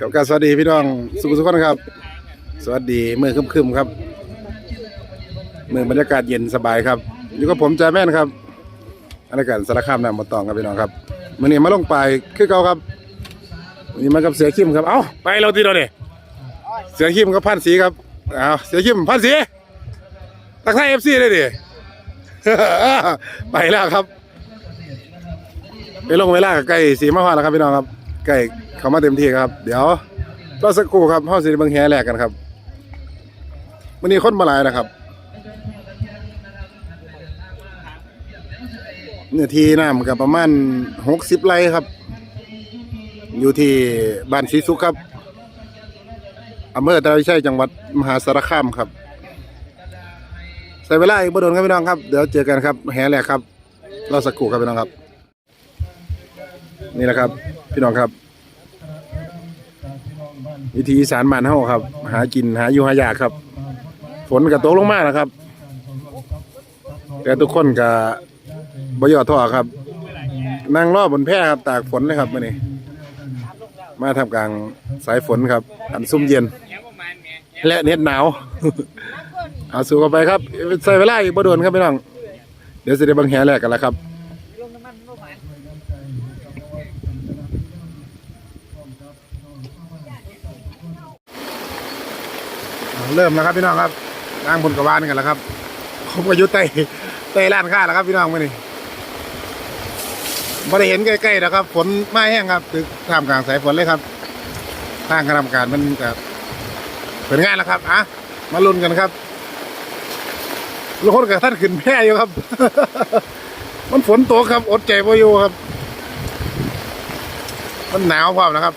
กับการสวัสดีพี่น้องสุขสุขคนครับ สวัสดีมือคึมๆครับมือบรรยากาศเย็นสบายครับอยู่กับผมจ่าแม่นครับอารายการสารคามนำมาตองครับพี่น้องครับมื่อนี้มาลงไปคือเก่าครับวันนี้มากับเสือขิมครับเอ้าไปเราทีเดียวเด้เสือขิมกับพันสีครับเอาเสือขิมพันสีตักไทยเอฟซีเลยดิไปแล้วครับไปลงเวลาใกล้สีมะพร้าแล้วครับพี่น้องครับ ใกล้เขามาเต็มที่ครับ เดี๋ยวรอสักครู่ครับห้องสิริเบิงแฮแลกกันครับวันนี้คนมาหลายนะครับเนื้อที่น้ำกับประมาณหกสิบไร่ครับ อยู่ที่บ้านศรีสุขครับอำเภอตะไคร้ชัยจังหวัดมหาสารคามครับ ใส่เวลาอีกบ่โดนครับพี่น้องครับ เดี๋ยวเจอกันครับแฮแลกครับรอสักครู่ครับพี่น้องครับ นี่แหละครับ พี่น้องครับ วิธีสารบ้านเฮาครับ หากินหาอยู่หายากครับ ฝนก็ตกลงมาแล้วครับ แต่ทุกคนก็บ่ย่อท้อครับ นั่งรอบนแพครับ ตากฝนเลยครับมื้อนี้มาทำกลางสายฝนครับ อันซุ่มเย็น และเน็ตหนาว เอาสู่กันไปครับใส่เวลาอีกบ่โดนครับพี่น้อง เดี๋ยวสิได้บังแหแรกกันแล้วครับ เริ่มแล้วครับพี่น้องครับนั่งบนกระวานกันแล้วครับผมก็อยุใต้ใต้ร้านค้าแล้วครับพี่น้องมื่อนี้ไม่ได้เห็นใกล้ๆนะครับฝนไม่แห้งครับตึกท่ามกลางสายฝนเลยครับทางคณะกรรมการมันแบบเป็นงานแล้วครับอะมาลุ้นกันครับลุงคนกับท่านขึ้นแพร่อยู่ครับ มันฝนตกครับ อดใจพออยู่ครับ มันหนาวพร้อมนะครับ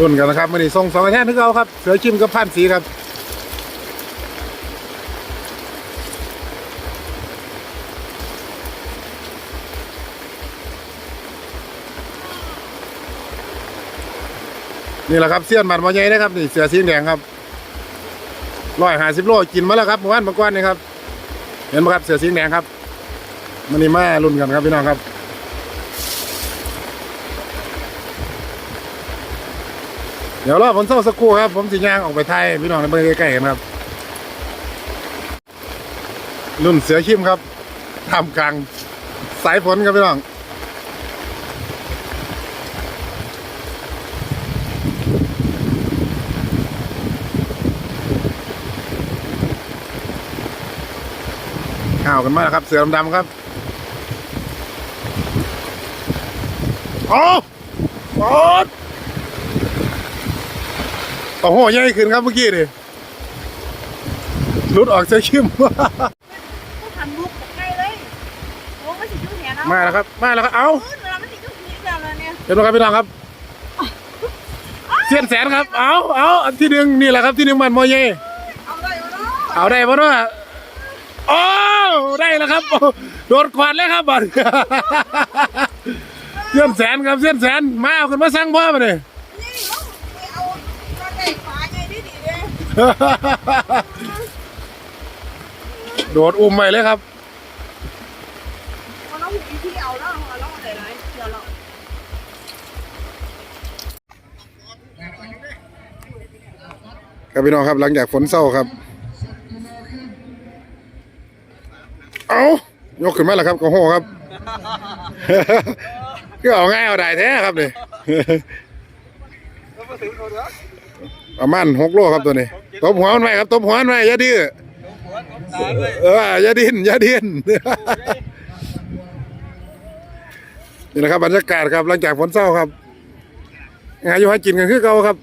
รุ่นกันนะครับมื่อนี้ส่งสองแท่นทึกเอาครับ เสือชิมกับพันสีครับนี่แหละครับเสี้ยนบัตรมอใหญ่นะครับนี่เสือสีแดงครับร้อยห้าสิบโลกินมาแล้วครับเมื่อวานเมื่อก่อนนี่ครับ เห็นไหมครับเสือสีแดงครับมันนี่มารุ่นกันครับพี่น้องครับ เดี๋ยวรอฝนเศร้าสักครู่ครับ ผมสิย่างออกไปไทยพี่น้องในเมืองใกล้ๆกันครับ รุ่นเสือขิมครับทำกลางสายฝนครับพี่น้องข่าวกันมากครับ เสือดำๆครับโอ้โอ้ โอ้โหใหญ่ขึ้นครับเมื่อกี้ดิหลุดออกเสือขิมก็ทำลูกใกล้เลยโอ้มันสิจุ๊บแหนเนาะมาแล้วครับ มาแล้วครับ เอาเออเวลามันสิจุ๊บนี้แล้วนะเนี่ยเห็นไหมครับพี่น้องครับ เสียนแสนครับ เอาเอาอันที่หนึ่งนี่แหละครับที่หนึ่งมันมอเย่เอาเลยเอาเลยเอาได้ปะเนาะโอ้ได้แล้วครับโอ้โดดขวาดเลยครับบัดเสียนแสนครับเสียนแสน มาเอาขึ้นมาสั่งพ่อมาเลย นี่ลูกเอากระเตะฝาไงดีดีเลย โดดอุ้มไปเลยครับมันต้องมีที่เอาแล้วเอาแล้วอะไรไรเดี๋ยวเราครับพี่น้องครับหลังจากฝนเศร้าครับ เอายกขึ้นมาแล้วครับกระโหครับก็เอาง่ายเอาได้แท้ครับนี่ประมาณหกโลครับตัวนี้ ตบหัวมันไว้ครับตบหัวมันไว้อย่าดื้อเอออย่าดิ้นอย่าดิ้นนี่แหละครับบรรยากาศครับหลังจากฝนเศร้าครับงานอยู่ให้กินกันคือเก่าครับ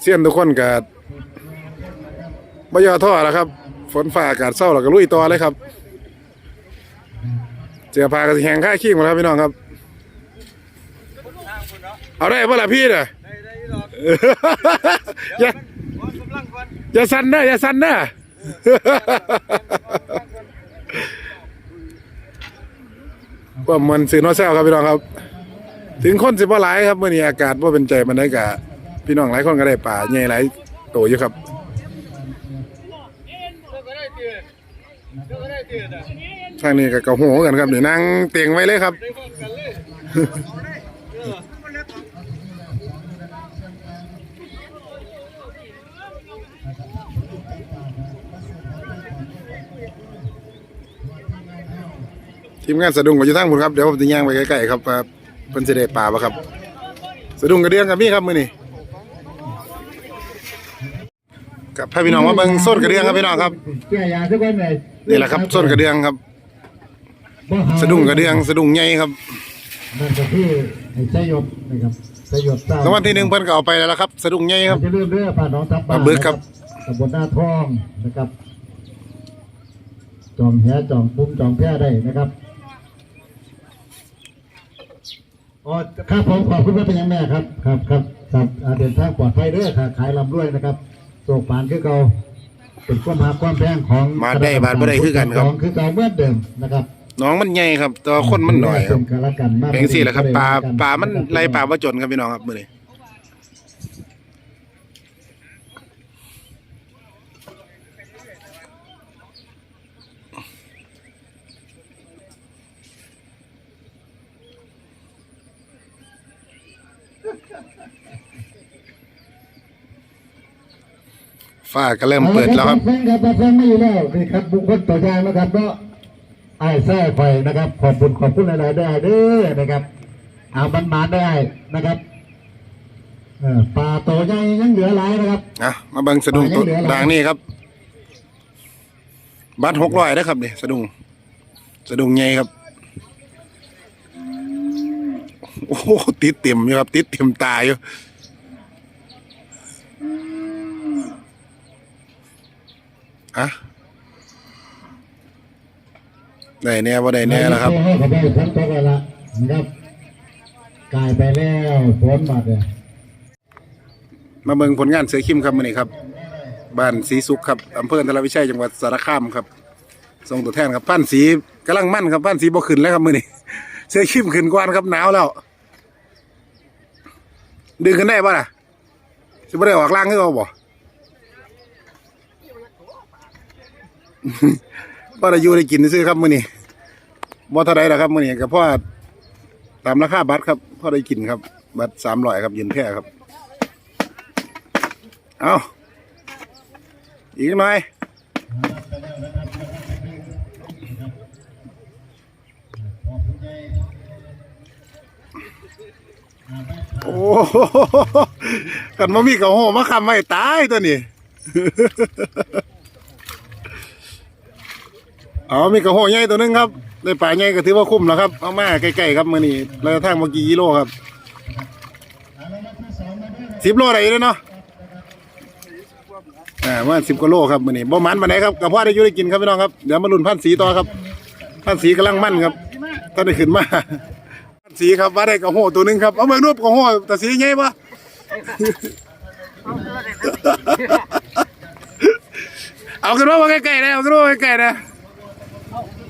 เสี้ยนทุกคนกับ่ย่อท่อแล้วครับ ฝนฟ้าอากาศเศร้าแล้วก็ลุยต่อเลยครับเสือผ้าก็สิแห้งค่าขี้หมดครับพี่น้องครับ เอาได้ป่ะล่ะพี่เน่ะ อย่าอย่าสั่นนะอย่าสั่นนะก็มันสื่อนอแซวครับพี่น้องครับ ถึงคนสิบ่หลายครับเมื่อนี้อากาศว่าเป็นใจมันได้กะพี่น้องหลายคนก็ได้ป่าใหญ่หลายโตอยู่ครับทางนี้ก็กระโหกันครับนี่นั่งเตียงไว้เลยครับ ทีมงานสะดุ้งก็อยู่ทางบุญครับเดี๋ยวผมจะย่างไปใกล้ๆครับว่าเพิ่นสิได้ป่าบ่ครับ สะดุ้งกระเดืองกับพี่ครับมื้อนี้กับพาพี่น้องมาเบิ่งส้นกระเดืองครับพี่น้องครับแก้ยาสักวันไหนนี่แหละครับส้นกระเดืองครับ สะดุ้งกระเดืองสะดุ้งใหญ่ครับนั่นก็คือไอ้สยบนะครับสยบตามรางวัลที่หนึ่งเพิ่นก็เอาไปแล้วล่ะครับ สะดุ้งใหญ่ครับจะเริ่มเรื่องผ่านน้องทับปลาบึกครับตำบลหน้าทองนะครับ จอมแหจอมปุ้มจอมแพร่ได้นะครับ อ๋อครับผมขอบคุณว่าเป็นยังแม่ครับครับครับครับอ่าเดินทางปลอดภัยเด้อค่ะขายลำด้วยนะครับโศกปานคือเก่าเป็นความหาความแพงของมาได้บาทบ่ได้คือกันครับของคือเก่าเหมือนเดิมนะครับน้องมันใหญ่ครับแต่ว่าคนมันหน่อยครับเป็กันละกันมากแพงสี่แหละครับปลาปลามันไล่ปลาบ่จนครับพี่น้องครับมื้อนี้ ฟ้าก็เริ่มเปิดแล้วครับแฟนครับแฟนไม่อยู่แล้วนี่ครับบุคคลตัวอย่างนะครับเนาะไอ้แท้ไฟนะครับ ขอบคุณขอบคุณอะไรได้เด้อนะครับเอามันมาได้นะครับเออปลาตัวใหญ่ยังเหลือหลายนะครับอะมาเบิ่งสะดุ้งตัวด่างนี่ครับ บัตรหกร้อยนะครับนี่สะดุ้งสะดุ้งใหญ่ครับโอ้โหติดเต็มอยู่ครับ ติดเต็มตาอยู่ อะได้แน่ว่าได้แน่แล้วครับให้เขาได้ฝนตกแล้วล่ะนะครับกลายไปแล้วฝนมาเลยมาเบิ่งผลงานเสือคิมครับมื้อนี้ครับ บ้านสีสุขครับอำเภอธารวิชัยจังหวัดสารคามครับส่งตัวแทนครับพันสีกำลังมั่นครับพันสีบ่ขึ้นแล้วครับมื้อนี้เสือคิมขึ้นกวนครับหนาวแล้ว ดึงขึ้นได้ป่ะล่ะสิบ่ได้ออกล่างคือเอาบ่ บ่ได้อยู่ได้กินซื้อครับมื้อนี้บ่เท่าใดล่ะครับมื้อนี้ก็เพราะตามราคาบัตรครับพ่อได้กินครับ บัตร300ครับยืนแพ่ครับ เอาอีกหน่อยโอ้โหกันมามีกระโหมาคำไม่ตายตัวนี้ เอมีกระโหใหญ่ตัวนึงครับได้ปลาใหญ่ก็ถือว่าคุ้มแล้วครับเอามาใกล้ๆครับมือนี้ระยะทางเมื่อกี่กิโลครับสิบโลได้เลยเนาะอ่าว่าสิบกว่าโลครับมือนี้บ่มันปานใดครับกับพ่อได้ยู่ได้กินครับพี่น้องครับเดี๋ยวมาลุ้นพันสีต่อครับพันสีกำลังมั่นครับตอนได้ขึ้นมาพันสีครับว่าได้กระโหตัวนึงครับเอาเบิ่งรูปกระโหแต่สีใหญ่ปะเอาขึ้นมาใกล้ๆนะเอาขึ้นมาใกล้ๆนะ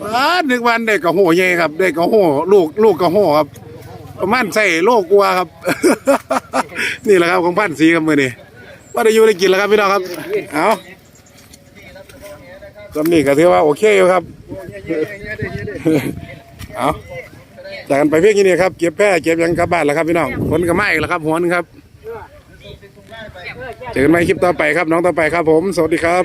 ว้านึกวันได้กระโหใหญ่ครับ ได้กระโหลูกลูกกระโหครับ ประมาณใส่โลกกลัวครับ นี่แหละครับของพันสีครับมือนี้ว่าได้อยู่ได้กินแล้วครับพี่น้องครับ เอาสำนีก็ถือว่าโอเคอยู่ครับ เอาจากกันไปเพียงนี้ครับ เก็บแพร่เก็บยังกลับบ้านแล้วครับพี่น้องฝนก็ไม้แล้วครับหัวหนึงครับ เจอกันใหม่คลิปต่อไปครับ น้องต่อไปครับผม สวัสดีครับ